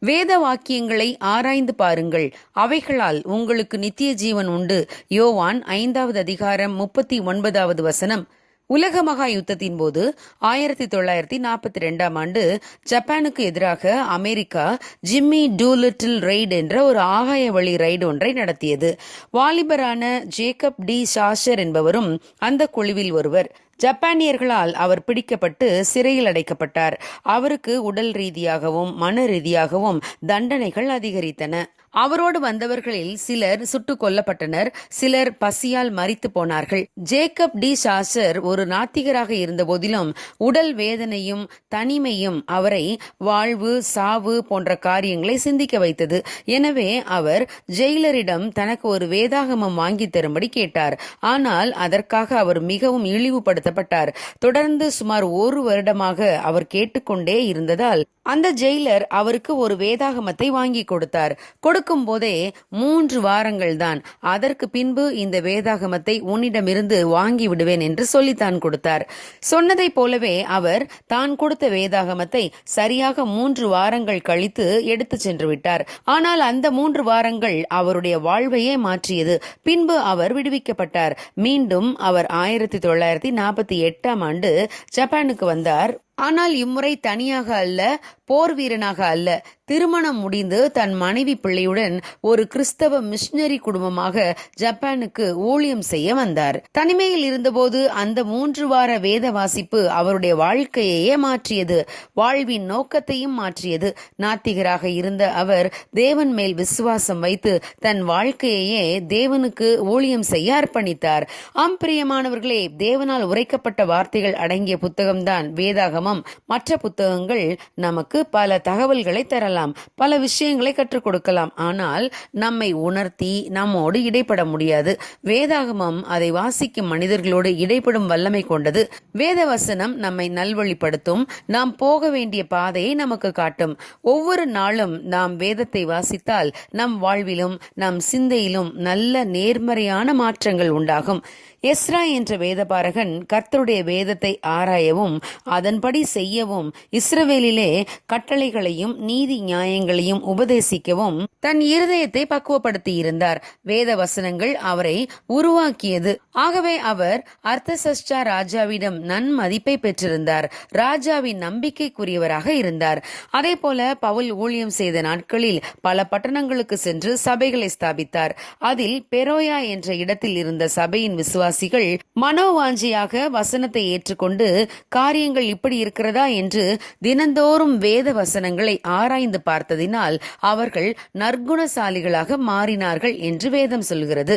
வேத வாக்கியங்களை ஆராய்ந்து பாருங்கள். அவைகளால் உங்களுக்கு நித்திய ஜீவன் உண்டு. யோவான் ஐந்தாவது அதிகாரம் முப்பத்தி ஒன்பதாவது வசனம். உலக மகா யுத்தத்தின் போது ஆயிரத்தி தொள்ளாயிரத்தி நாற்பத்தி ரெண்டாம் ஆண்டு ஜப்பானுக்கு எதிராக அமெரிக்கா ஜிம்மி டூலிட்டில் ரெய்டு என்ற ஒரு ஆகாய வழி ரைடு ஒன்றை நடத்தியது. வாலிபரான ஜேக்கப் டி ஷாஷர் என்பவரும் அந்த குழுவில் ஒருவர். ஜப்பானியர்களால் அவர் பிடிக்கப்பட்டு சிறையில் அடைக்கப்பட்டார். அவருக்கு உடல் ரீதியாகவும் மன ரீதியாகவும் தண்டனைகள் அதிகரித்தன. அவரோடு வந்தவர்களில் சிலர் சுட்டுக் கொல்லப்பட்டனர் சிலர் பசியால் மறித்து போனார்கள். ஜேக்கப் டி ஷாசர் ஒரு நாத்திகராக இருந்த போதிலும் உடல் வேதனையும் தனிமையும் அவரை வாழ்வு சாவு போன்ற காரியங்களை சிந்திக்க வைத்தது. எனவே அவர் ஜெயிலரிடம் தனக்கு ஒரு வேதாகமம் வாங்கி தரும்படி கேட்டார். ஆனால் அதற்காக அவர் மிகவும் இழிவுபடுத்தப்பட்டார். தொடர்ந்து சுமார் ஒரு வருடமாக அவர் கேட்டுக்கொண்டே இருந்ததால் அந்த ஜெயிலர் அவருக்கு ஒரு வேதாகமத்தை வாங்கி கொடுத்தார். கொடுக்கும் போதே மூன்று வாரங்கள் தான் அதற்கு பின்பு இந்த வேதாகமத்தை உன்னிடமிருந்து வாங்கி விடுவேன் என்று சொல்லித்தான் கொடுத்தார். சொன்னதைப் போலவே அவர் தான் கொடுத்த வேதாகமத்தை சரியாக மூன்று வாரங்கள் கழித்து எடுத்து சென்று விட்டார். ஆனால் அந்த மூன்று வாரங்கள் அவருடைய வாழ்வையே மாற்றியது. பின்பு அவர் விடுவிக்கப்பட்டார். மீண்டும் அவர் ஆயிரத்தி தொள்ளாயிரத்தி நாற்பத்தி எட்டாம் ஆண்டு ஜப்பானுக்கு வந்தார். ஆனால் இம்முறை தனியாக அல்ல போர் வீரனாக அல்ல. திருமணம் முடிந்து தன் மனைவி பிள்ளையுடன் ஒரு கிறிஸ்தவ மிஷினரி குடும்பமாக ஜப்பானுக்கு ஊழியம் செய்ய வந்தார். தனிமையில் இருந்தபோது அந்த மூன்று வார வேத வாசிப்பு அவருடைய வாழ்க்கையையே மாற்றியது. வாழ்வின் நோக்கத்தையும் மாற்றியது. நாத்திகராக இருந்த அவர் தேவன் மேல் விசுவாசம் வைத்து தன் வாழ்க்கையையே தேவனுக்கு ஊழியம் செய்ய அர்ப்பணித்தார். ஆம் பிரியமானவர்களே தேவனால் உரைக்கப்பட்ட வார்த்தைகள் அடங்கிய புத்தகம்தான் வேதாகமம். மற்ற புத்தகங்கள் நமக்கு பல தகவல்களை தரலாம். பல விஷயங்களை கற்றுக் கொடுக்கலாம். ஆனால் நம்மை உணர்த்தி நம்மோடு இடைப்பட முடியாது. வேதாகமம் அதை வாசிக்கும் மனிதர்களோடு இடைப்படும் வல்லமை கொண்டது. வேத வசனம் நம்மை நல்வழிப்படுத்தும். நாம் போக வேண்டிய பாதையை நமக்கு காட்டும். ஒவ்வொரு நாளும் நாம் வேதத்தை வாசித்தால் நம் வாழ்விலும் நம் சிந்தையிலும் நல்ல நேர்மறையான மாற்றங்கள் உண்டாகும். எஸ்ரா என்ற வேதபாரகன் கர்த்தருடைய வேதத்தை ஆராயவும் அதன்படி செய்யவும் இஸ்ரவேலிலே கட்டளைகளையும் நீதி நியாயங்களையும் உபதேசிக்கவும் தன் இருதயத்தை பக்குவப்படுத்தி இருந்தார் வேத வசனங்கள் அவரை உருவாக்கியது. ஆகவே அவர் அர்த்தசஷ்டா ராஜாவிடம் நன்மதிப்பை பெற்றிருந்தார். ராஜாவின் நம்பிக்கைக்குரியவராக இருந்தார். அதே போல பவுல் ஊழியம் செய்த நாட்களில் பல பட்டணங்களுக்கு சென்று சபைகளை ஸ்தாபித்தார். அதில் பெரோயா என்ற இடத்தில் இருந்த சபையின் விசுவாசிகள் மனோவாஞ்சியாக வசனத்தை ஏற்றுக்கொண்டு காரியங்கள் இப்படி இருக்கிறதா என்று தினந்தோறும் வேத வசனங்களை ஆராய்ந்து பார்த்ததினால் அவர்கள் நற்குணசாலிகளாக மாறினார்கள் என்று வேதம் சொல்கிறது.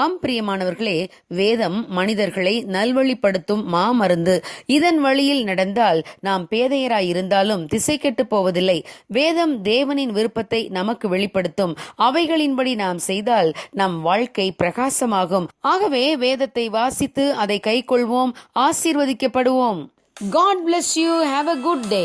ஆம் பிரியமானவர்களே வேதம் மனிதர்களை நல்வழிப்படுத்தும் மாமருந்து. இதன் வழியில் நடந்தால் நாம் பேதையராய் இருந்தாலும் திசை கெட்டு போவதில்லை. வேதம் தேவனின் விருப்பத்தை நமக்கு வெளிப்படுத்தும். அவைகளின்படி நாம் செய்தால் நம் வாழ்க்கை பிரகாசமாகும். ஆகவே வேதத்தை வாசித்து அதை கைக்கொள்வோம் ஆசீர்வதிக்கப்படுவோம். God bless you have a good day